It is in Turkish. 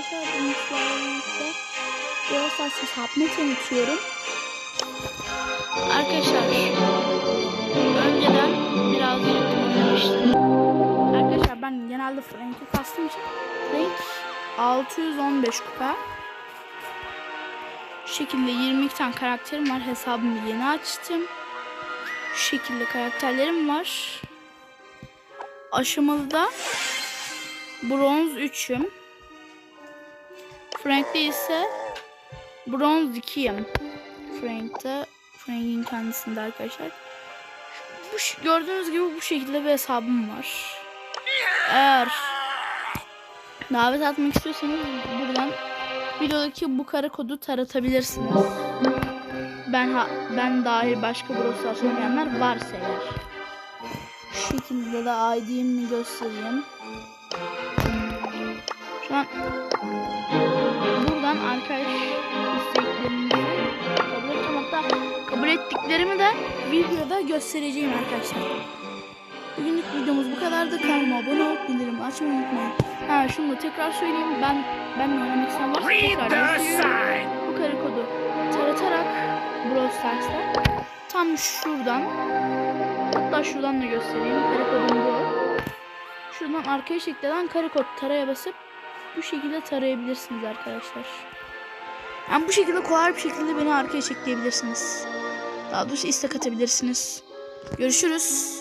arkadaşlar. Birlikte Brawl Stars hesabımı tanıtıyorum. Arkadaşlar önceden birazcık oynamıştım. Arkadaşlar ben genelde Frank'i kastım için Frank 615 kupa. Şu şekilde 22 tane karakterim var. Hesabımı yeni açtım. Şu şekilde karakterlerim var. Aşamalı da bronz 3'üm. Frank'te ise bronz 2'yim. Frank'te Frank'in kendisinde arkadaşlar. Bu gördüğünüz gibi bu şekilde bir hesabım var. Eğer davet atmak istiyorsanız buradan videodaki bu kara kodu taratabilirsiniz. Ben ha, ben dahil başka Brawl Stars oynayanlar varsa eğer. Şu şekilde de ID'mi göstereyim. Şu an buradan arkadaş isteklerinizi kabul edeceğim. Hatta kabul ettiklerimi de videoda göstereceğim arkadaşlar. Bugünlük videomuz bu kadardı. Kanalıma abone olup bildirimi açmayı unutmayın. Ha şunu da tekrar söyleyeyim. Ben benimle oynamak isteyen varsa tekrar gösteriyorum. Bu kare kodu taratarak Brawl Stars'ta tam şuradan hatta şuradan da göstereyim. Kare kodum bu. Şuradan arkaya şekilden kare kod taraya basıp bu şekilde tarayabilirsiniz arkadaşlar. Yani bu şekilde kolay bir şekilde beni arkaya çekleyebilirsiniz. Daha doğrusu istek atabilirsiniz. Görüşürüz.